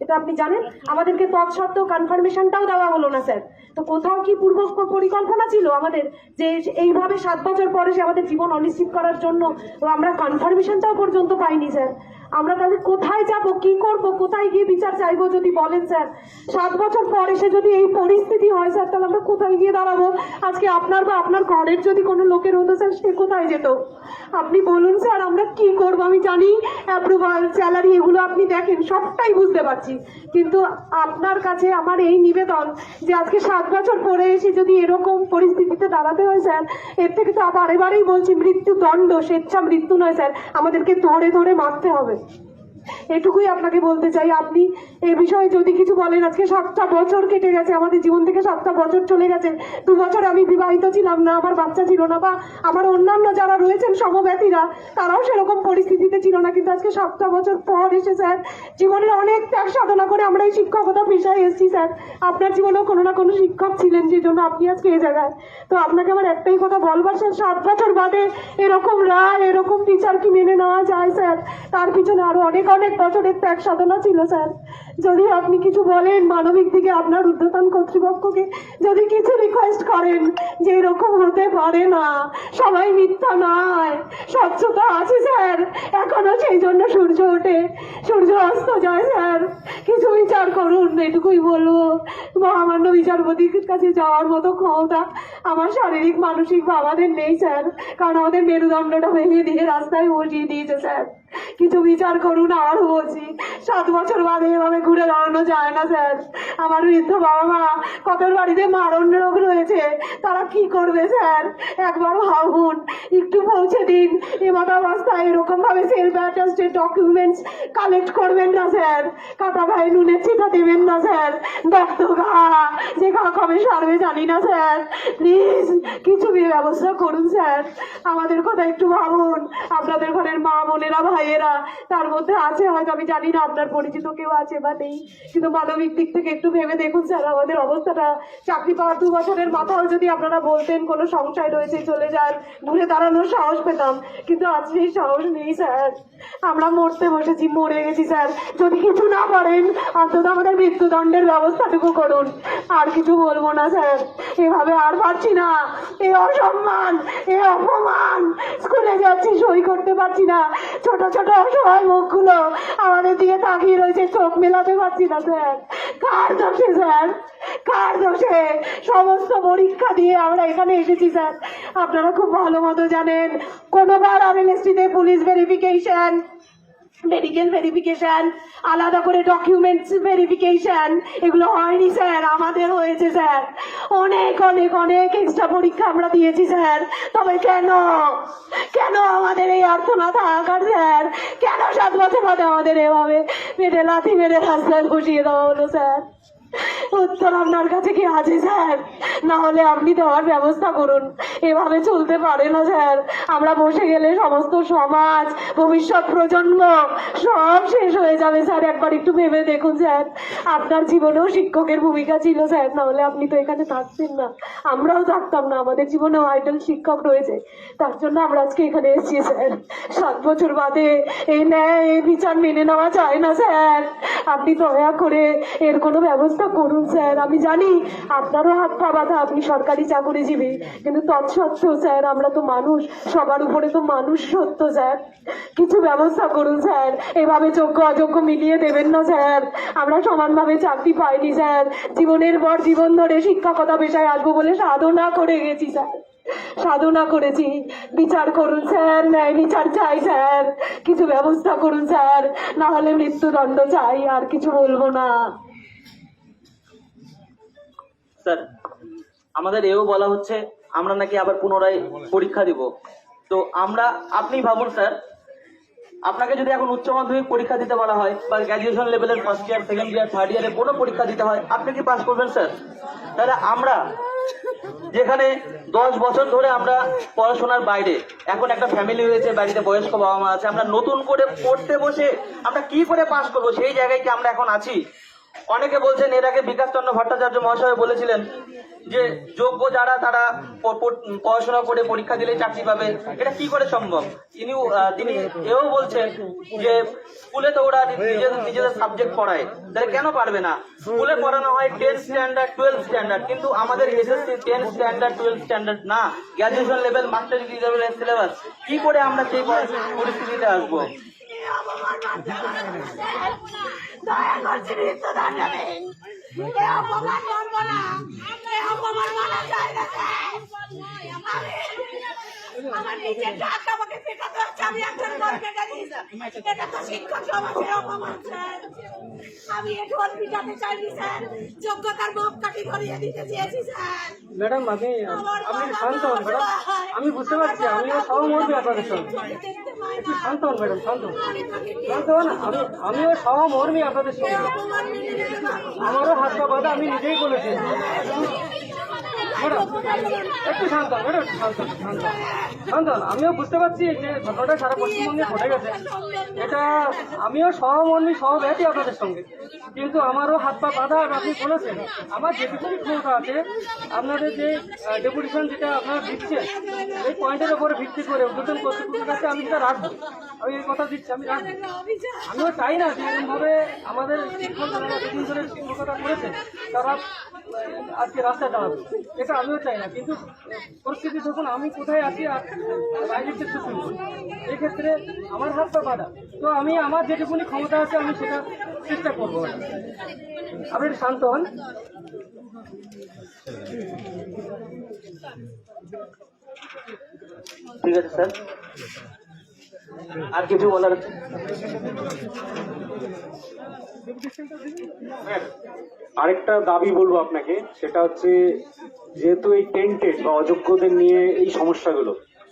এটা আপনি জানেন? আমাদেরকে তৎসত্ত্বেও কনফার্মেশনটাও দেওয়া হলো না, স্যার। তো কোথাও কি পূর্ব পরিকল্পনা ছিল আমাদের যে এইভাবে সাত বছর পরে সে আমাদের জীবন অনিশ্চিত করার জন্য? আমরা কনফার্মেশনটাও পর্যন্ত পাইনি, স্যার। আমরা তাহলে কোথায় যাব? কি করব? কোথায় গিয়ে বিচার চাইব যদি বলেন, স্যার? সাত বছর পর এসে যদি এই পরিস্থিতি হয়, স্যার, তাহলে আমরা কোথায় গিয়ে দাঁড়াবো? আজকে আপনার বা আপনার ঘরের যদি কোনো লোকের হতো, স্যার, সে কোথায় যেত? আপনি বলুন, স্যার, আমরা কি করব? আমি জানি অ্যাপ্রুভাল স্যালারি এগুলো আপনি দেখেন, সবটাই বুঝতে পারছি। কিন্তু আপনার কাছে আমার এই নিবেদন যে আজকে সাত বছর পরে এসে যদি এরকম পরিস্থিতিতে দাঁড়াতে হয়, স্যার, এর থেকে তো আবার এবারেই বলছি, মৃত্যুদণ্ড স্বেচ্ছা মৃত্যু নয়, স্যার। আমাদেরকে ধরে ধরে মারতে হবে। এটুকুই আপনাকে বলতে চাই। আপনি এ বিষয়ে যদি কিছু বলেন, আজকে সাতটা বছর কেটে গেছে, আমাদের জীবন থেকে সাতটা বছর চলে গেছে। দু বছর আমি বিবাহিত ছিলাম না, আমার বাচ্চা ছিল না, বা আমার অন্যান্য যারা রয়েছেন সমব্যথীরা, তারাও সেরকম পরিস্থিতিতে ছিল না, কিন্তু আজকে সাতটা বছর পর এসে স্যার, জীবনের অনেক ত্যাগ সাধনা করে আমরা এই শিক্ষকতা পেশায় এসেছি, স্যার। আপনার জীবনেও কোনো না কোনো শিক্ষক ছিলেন যে জন্য আপনি আজকে এই জায়গায়। তো আপনাকে আমার একটাই কথা বলবার, স্যার, সাত বছর বাদে এরকম রায়, এরকম বিচার কি মেনে নেওয়া যায়, স্যার? তার পিছনে আরও অনেক অনেক বছরের ত্যাগ সাধনা ছিল, স্যার। যদি আপনি কিছু বলেন, মানবিক দিকে আপনার ঊর্ধ্বতন কর্তৃপক্ষকে যদি কিছু রিকোয়েস্ট করেন, যে এরকম হতে পারে না। সবাই মিথ্যা নয়। স্বচ্ছতা আছে, স্যার। এখনও সেই জন্য সূর্য ওঠে। সূর্য অস্ত যায়, স্যার। কিছু বিচার করুন, এটুকুই বলব। মহামান্য বিচারপতির কাছে যাওয়ার মতো ক্ষমতা আমার শারীরিক, মানসিক বা আমাদের নেই, স্যার। কারণ আমাদের মেরুদণ্ডটা ভেঙে দিয়ে রাস্তায় বসিয়ে দিয়েছে, স্যার। কিছু বিচার করুন আরও বলছি, সাত বছর বাদে এভাবে ঘুরে দাঁড়ানো যায় না, স্যার। আমার বৃদ্ধ বাবা মা কতর বাড়িতে মারণ রোগ রয়েছে, তারা কি করবে, স্যার? একবার ভাবুন, একটু পৌঁছে দিন। এমত অবস্থায় এরকম ভাবে সেলফ অ্যাটাস্টেড ডকুমেন্টস কালেক্ট করবেন না, স্যার। কাটা ভাই নুনের চিঠা দেবেন না, স্যার। রক্ত ঘা যে ঘা কবে সারবে জানি না, স্যার। প্লিজ, কিছু বিয়ে ব্যবস্থা করুন, স্যার। আমাদের কথা একটু ভাবুন। আপনাদের ঘরের মা, বোনেরা, ভাইয়েরা, তার মধ্যে আছে হয়তো, আমি জানি না আপনার পরিচিত কেউ আছে বা নেই। কিন্তু মানবিক দিক থেকে একটু ভেবে দেখুন স্যার, আমাদের অবস্থাটা। চাকরি পাওয়ার দু বছরের মাথাও যদি আপনারা বলতেন, কোনো সংশয় রয়েছে, চলে যান। ঘুরে দাঁড়ানোর সাহস পেতাম। কিন্তু আজ সেই সাহস নেই স্যার। আমরা মরতে বসেছি, মরে গেছি স্যার। যদি কিছু না করেন অন্তত আমাদের মৃত্যুদণ্ডের ব্যবস্থাটুকু করুন। আর কিছু বলব না স্যার। এভাবে আর পারছি না। এ অসম্মান, এ অপমান স্কুলে যাচ্ছি, সই করতে পারছি না। ছোট ছোট অসহায় মুখগুলো আমাদের দিকে তাকিয়ে রয়েছে, চোখ মেলাতে পারছি না, স্যার। কার দোষে, স্যার? কার দোষে? সমস্ত পরীক্ষা দিয়ে আমরা এখানে এসেছি, স্যার। আপনারা খুব ভালো মতো জানেন। কোনোবার আরএলএসটিতে পুলিশ ভেরিফিকেশন মেডিকেল ভেরিফিকেশন আলাদা করে ডকুমেন্টস ভেরিফিকেশন এগুলো হয়নি স্যার, আমাদের হয়েছে স্যার। অনেক অনেক অনেক এক্সট্রা পরীক্ষা আমরা দিয়েছি স্যার। তবে কেন? কেন আমাদের এই অর্থ না থাকার স্যার? কেন সাত বছর বাদে আমাদের এভাবে মেডেল লাথি মেরে রাস্তায় বসিয়ে দেওয়া হলো স্যার? উত্তর আপনার কাছে কি আছে, স্যার? না হলে আপনি দেওয়ার ব্যবস্থা করুন। এভাবে চলতে পারে না, স্যার। আমরা বসে গেলে সমস্ত সমাজ, ভবিষ্যৎ প্রজন্ম সব শেষ হয়ে যাবে, স্যার। একবার একটু ভেবে দেখুন, স্যার। আপনার জীবনেও শিক্ষকের ভূমিকা ছিল, স্যার। নাহলে আপনি তো এখানে থাকতেন না। আমরাও থাকতাম না। আমাদের জীবনেও আইডল শিক্ষক রয়েছে। তার জন্য আমরা আজকে এখানে এসেছি, স্যার। সাত বছর বাদে এই ন্যায় বিচার মেনে নেওয়া যায় না, স্যার। আপনি দয়া করে এর কোনো ব্যবস্থা করুন স্যার, আমি জানি আপনারও হাত পা বাঁধা, আপনি সরকারি চাকরিজীবী, কিন্তু তৎসত্ত্বেও স্যার, আমরা তো মানুষ, সবার উপরে তো মানুষ সত্য, স্যার। কিছু ব্যবস্থা করুন, স্যার। এভাবে যোগ্য, অযোগ্য মিলিয়ে দেবেন না, স্যার। আমরা সমানভাবে চাকরি পাইনি, স্যার। জীবনের পর জীবন ধরে শিক্ষকতা পেশায় আসব বলে সাধনা করে গেছি, স্যার। সাধনা করেছি। বিচার করুন, স্যার। ন্যায় বিচার চাই, স্যার। কিছু ব্যবস্থা করুন, স্যার। না হলে মৃত্যুদণ্ড চাই, আর কিছু বলব না। স্যার, আমাদের এও বলা হচ্ছে আমরা নাকি আবার পুনরায় পরীক্ষা দিব। তো আমরা, আপনি ভাবুন স্যার, আপনাকে যদি এখন উচ্চ মাধ্যমিক পরীক্ষা দিতে বলা হয় বা গ্র্যাজুয়েশন লেভেলের first year second year third ইয়ারে কোনো পরীক্ষা দিতে হয়, আপনি কি পাস করবেন স্যার? তাহলে আমরা যেখানে দশ বছর ধরে আমরা পড়াশোনার বাইরে, এখন একটা ফ্যামিলি হয়েছে বাড়িতে বয়স্ক বাবা মা আছে, আমরা নতুন করে পড়তে বসে আমরা কি করে পাস করব? সেই জায়গায় কি আমরা এখন আছি? অনেকে বলছেন এর আগে বিকাশ চন্দ্র ভট্টাচার্য মহাশয় বলেছিলেন যে যোগ্য যারা, তারা পড়াশোনা করে পরীক্ষা দিলে চাকরি পাবে। এটা কি করে সম্ভব? তিনি তিনি এও বলছেন যে স্কুলে তো ওরা নিজেদের নিজেদের সাবজেক্ট পড়ায়। তাহলে কেন পারবে না? স্কুলে পড়ানো হয় টেন স্ট্যান্ডার্ড টুয়েলভ স্ট্যান্ডার্ড কিন্তু আমাদের SSC ten standard twelve standard না। গ্রাজুয়েশন লেভেল মাস্টার ডিগ্রি লেভেলের সিলেবাস কি করে আমরা সেই পরিস্থিতিতে আসব? দয়া করছি মৃত্যুদণ্ড দিন এ অপমান করব না। এ অপমান মানা যায় না আমি আমার নিজের ডাক আমাকে পেটাতে হচ্ছে আমি একজন দাঁড়িয়েছি এটা তো শিক্ষক সমাজের অপমান স্যার। আমি এ ঢোল পিটাতে চাইনি স্যার। যোগ্যতার ধরিয়ে দিতে চেয়েছি স্যার। ম্যাডাম আমি আপনি শান্ত হন ম্যাডাম। আমি বুঝতে পারছি আমি সহমর্মী আপনাদের সঙ্গে। একটু শান্ত হন ম্যাডাম, শান্ত শান্ত হন, আমি, আমিও সহমর্মী আপনাদের সঙ্গে। আমারও হাত পা আমি নিজেই বলেছি। একটু শান্ত ম্যাডাম শান্ত শান্ত। শান্ত আমিও বুঝতে পারছি যে ঘটনাটা সারা পশ্চিমবঙ্গে ঘটে গেছে এটা আমিও সহমর্মী সহব্যাধী আপনাদের সঙ্গে কিন্তু আমারও হাত পা বাঁধা আর আপনি বলেছেন আমার যেটুকুনি ক্ষমতা আছে আপনাদের যে ডেপুটেশন যেটা আপনারা দিচ্ছেন এই পয়েন্টের উপরে ভিত্তি করে উদ্বোধন কর্তৃপক্ষের কাছে আমি সেটা রাখব আমি এই কথা দিচ্ছি আমি রাখব আমিও চাই না যে এরকমভাবে আমাদের শিক্ষক যারা এতদিন ধরে শিক্ষকতা করেছে তারা আজকে রাস্তায় দাঁড়াবে এটা আমিও চাই না, কিন্তু পরিস্থিতি যখন আমি কোথায় আছি রাজনীতির শুরু এক্ষেত্রে আমার হাত পা বাধা। তো আমি আমার যেটুকুনি ক্ষমতা আছে, আমি সেটা চেষ্টা করব। আপনি শান্ত হন। ঠিক আছে, স্যার। আর কিছু বলার আছে? আরেকটা দাবি বলব আপনাকে, সেটা হচ্ছে যেহেতু এই টেন্টেড বা অযোগ্যদের নিয়ে এই সমস্যাগুলো